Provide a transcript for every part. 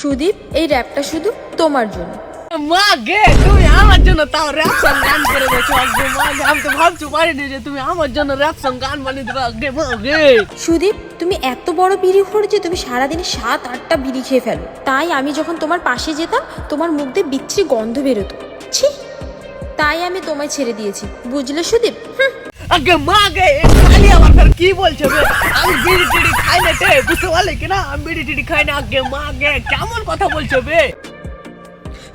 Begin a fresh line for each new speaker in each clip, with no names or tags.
সুদীপ এই র্যাপটা শুধু তোমার জন্য।
মা গে তুমি আমার জন্য তাও র্যাপ সং গান করে দিয়েছ আগে। মা গে আমি তো ভাবছি পারিনি যে তুমি আমার জন্য র্যাপ সং গান বানিয়ে দেবে আগে মা গে।
সুদীপ তুমি এত বড় বিড়ি খোর যে তুমি সারাদিনে সাত আটটা বিড়ি খেয়ে ফেলো। তাই আমি যখন তোমার পাশে যেতাম তোমার মুখ দিয়ে বিচ্ছিরি গন্ধ বেরোতো। ছি! তাই আমি তোমায় ছেড়ে দিয়েছি। বুঝলে সুদীপ? হুম,
আগে মা গে খালি আমার ফের কি বলছো আমি বিড়ি টিড়ি খাই না তে বুঝতে পারলে কি না আমি বিড়ি টিড়ি খাই না, আগে মা গে কেমন কথা বলছো বে?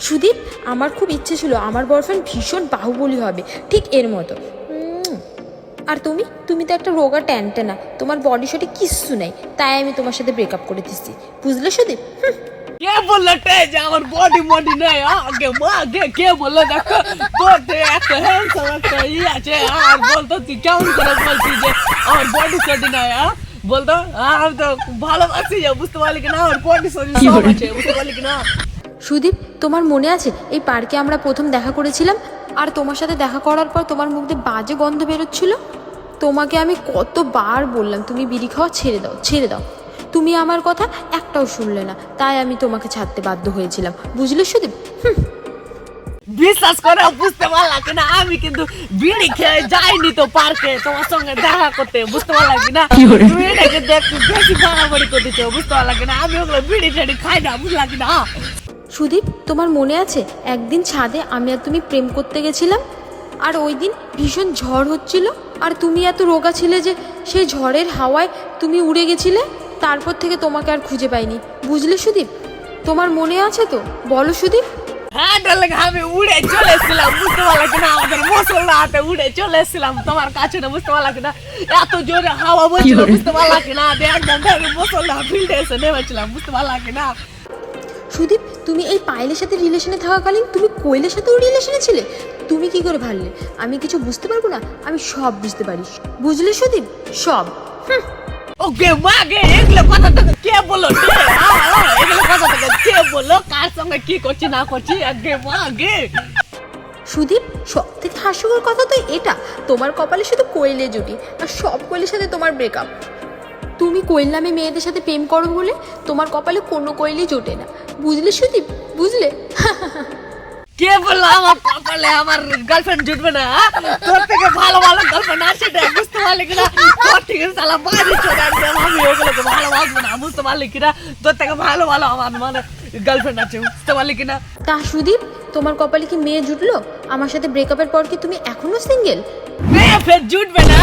সুদীপ, আমার খুব ইচ্ছে ছিল, আমার বয়ফ্রেন্ড ভীষণ বাহুবলী হবে, ঠিক এর মতো। আর তুমি? তুমি তো একটা রোগা ট্যান্টে না তোমার বডি শটে কিচ্ছু নেই, তাই আমি তোমার সাথে ব্রেকআপ করে দিচ্ছি, বুঝলে সুদীপ?
কে বলল যে আমার বডি মডি নেই? আ? আগে কে বলল? দেখো তোর যে হ্যান্ডসাম একটা ই আছে আর বলতো তুই কেমন করে বলছিস যে আমার বডি সডি নাই বলতো আমি তো ভালোবাসি যে বুঝতে পারলি কি আমার বডি সডি সব আছে বুঝতে পারলি কি
সুদীপ তোমার মনে আছে? এই পার্কে আমরা প্রথম দেখা করেছিলাম আর তোমার সাথে দেখা করার পর তোমার মুখ দিয়ে বাজে গন্ধ বেরোচ্ছিল? তোমাকে আমি কতবার বললাম তুমি বিড়ি খাওয়া ছেড়ে দাও ছেড়ে দাও। তুমি আমার কথা একটাও শুনলে না। তাই আমি তোমাকে ছাড়তে বাধ্য হয়েছিলাম। বুঝলে সুদীপ? হুম,
বিশ্বাস করে বুঝতে পারলাম কি না আমি কিন্তু বিড়ি খেয়ে যাইনি তো পার্কে। তোমার সঙ্গে দেখা করতে বুঝতে পারলাম কি না তুমি এটাকে দেখতে বেশি বাড়াবাড়ি করতেছো বুঝতে পারলাম কি না। আমি ওগুলো বিড়ি টিড়ি খাই না বুঝলাম কি না।
সুদীপ তোমার মনে আছে একদিন ছাদে আমি আর তুমি প্রেম করতে গেছিলাম? আর ওই দিন ভীষণ ঝড় হচ্ছিল আর তুমি এত রোগা ছিলে যে সেই ঝড়ের হাওয়ায় তুমি উড়ে গেছিলে? তারপর থেকে তোমাকে আর খুঁজে পাইনি। বুঝলে সুদীপ? তোমার মনে আছে তো? বলো সুদীপ।
হ্যাঁ ডার্লিং আমি উড়ে চলে এসেছিলাম। বুঝতে পারলাম কিনা আমাদের মশলা হাতে উড়ে চলে এসেছিলাম। তোমার কাছে না বুঝতে পারলাম কিনা এত জোরে হাওয়া বলছিল বুঝতে পারলাম কিনা একদম মশলা ফিল্ডে এসে নেমেছিলাম বুঝতে পারলাম কিনা
সুদীপ তুমি এই পায়েলের সাথে রিলেশনে থাকাকালীন তুমি কোয়েলের সাথেও রিলেশনে ছিলে? তুমি কি করে ভাবলে? আমি কিছু বুঝতে পারব না? আমি সব বুঝতে পারি। বুঝলে সুদীপ? সব। হুম।
ওকে মাগে এগুলো কথা তোকে কে আ, এগুলো কথা তোকে কে বলল কার সঙ্গে কি করছি না করছি? আগে মাগে।
সুদীপ সব থেকে হাস্যকর কথা তো এটা। তোমার কপালে শুধু কোয়েলে জুটি আর সব কোয়েলের সাথে তোমার ব্রেকআপ তুমি কোয়েল নামে মেয়েদের সাথে প্রেম করো বলে তোমার কপালে কোনো কোয়েলই জোটে না। বুঝলে সুদীপ? বুঝলে?
কে বলল আমার কপালে আমার গার্লফ্রেন্ড জুটবে না আ? তোর থেকে ভালো ভালো গার্লফ্রেন্ড আছে, এটা বুঝতে পারলি কিনা? তোর থেকে সালা বাড়ি চলে আসবে আমি ওগুলোকে ভালোবাসবো না, বুঝতে পারলি কিনা? তোর থেকে ভালো ভালো আমার মানে গার্লফ্রেন্ড আছে, বুঝতে পারলি কিনা?
তা সুদীপ তোমার কপালে কি মেয়ে জুটলো? আমার সাথে ব্রেকআপের পর কি তুমি এখনও সিঙ্গেল
মেয়ে ফের জুটবে না।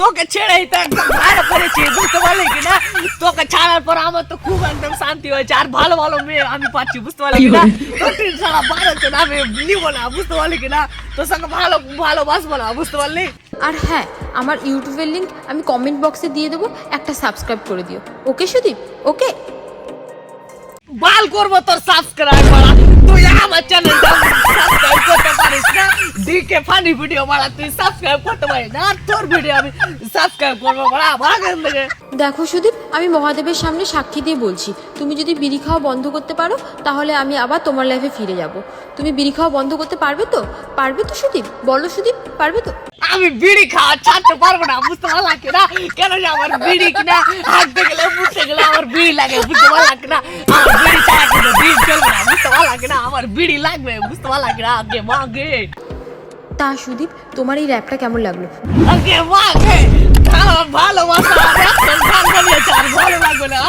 তোকে ছেড়েই তো একদম ভালো করেছি বুঝতে পারলি কিনা তোকে ছাড়ার পর আমার তো খুব একদম শান্তি হয়েছে আর ভালো ভালো মেয়ে আমি পাচ্ছি বুঝতে পারলি কিনা তোর তিন সারা বারোতে না আমি নিবো না বুঝতে পারলি কিনা তোর সঙ্গে ভালো ভালোবাসবো না বুঝতে পারলি?
আর হ্যাঁ আমার ইউটিউবের লিংক আমি কমেন্ট বক্সে দিয়ে দেবো একটা সাবস্ক্রাইব করে দিও। ওকে সুদীপ? ওকে
বাল করব তোর সাবস্ক্রাইব করা তুই আমার চ্যানেলটা সাবস্ক্রাইব করতে পারিস না। ডিকে ফানি ভিডিও বাড়া, তুই সাবস্ক্রাইব করতে পারিস না। তোর ভিডিও আমি সাবস্ক্রাইব করব ভাগ এখান থেকে।
দেখো সুদীপ, আমি মহাদেবের সামনে সাক্ষী দিয়ে বলছি, তুমি যদি বিড়ি খাওয়া বন্ধ করতে পারো, তাহলে আমি আবার তোমার লাইফে ফিরে যাব। তুমি বিড়ি খাওয়া বন্ধ করতে পারবে তো? পারবে তো সুদীপ? বলো সুদীপ, পারবে তো?
আমি বিড়ি খাওয়া ছাড়তে পারব না বুঝতে পারলাম কিনা কেন যে আমার বিড়ি কিনা হাঁটতে গেলে বুঝতে গেলে আমার বিড়ি লাগে বুঝতে পারলাম কিনা আমার বিড়ি ছাড়া কিন্তু দিন চলবে না বুঝতে পারলাম কিনা আমার বিড়ি লাগবে বুঝতে পারলাম কিনা আগে মাগে।
তা সুদীপ তোমার এই র্যাপটা কেমন লাগল?
আগে মাগে। ভালোবাসা ভালো লাগবে না।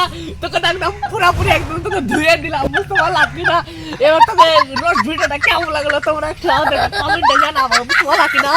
তোকে একদম পুরাপুরি একদম তোকে ধুয়ে দিলাম বুঝতে পারলাম কিনা এবার তোকে রোজ ভিডিওটা কেমন লাগল তোমরা একটু আমাদের কমেন্টে জানাব বুঝতে পারলাম কিনা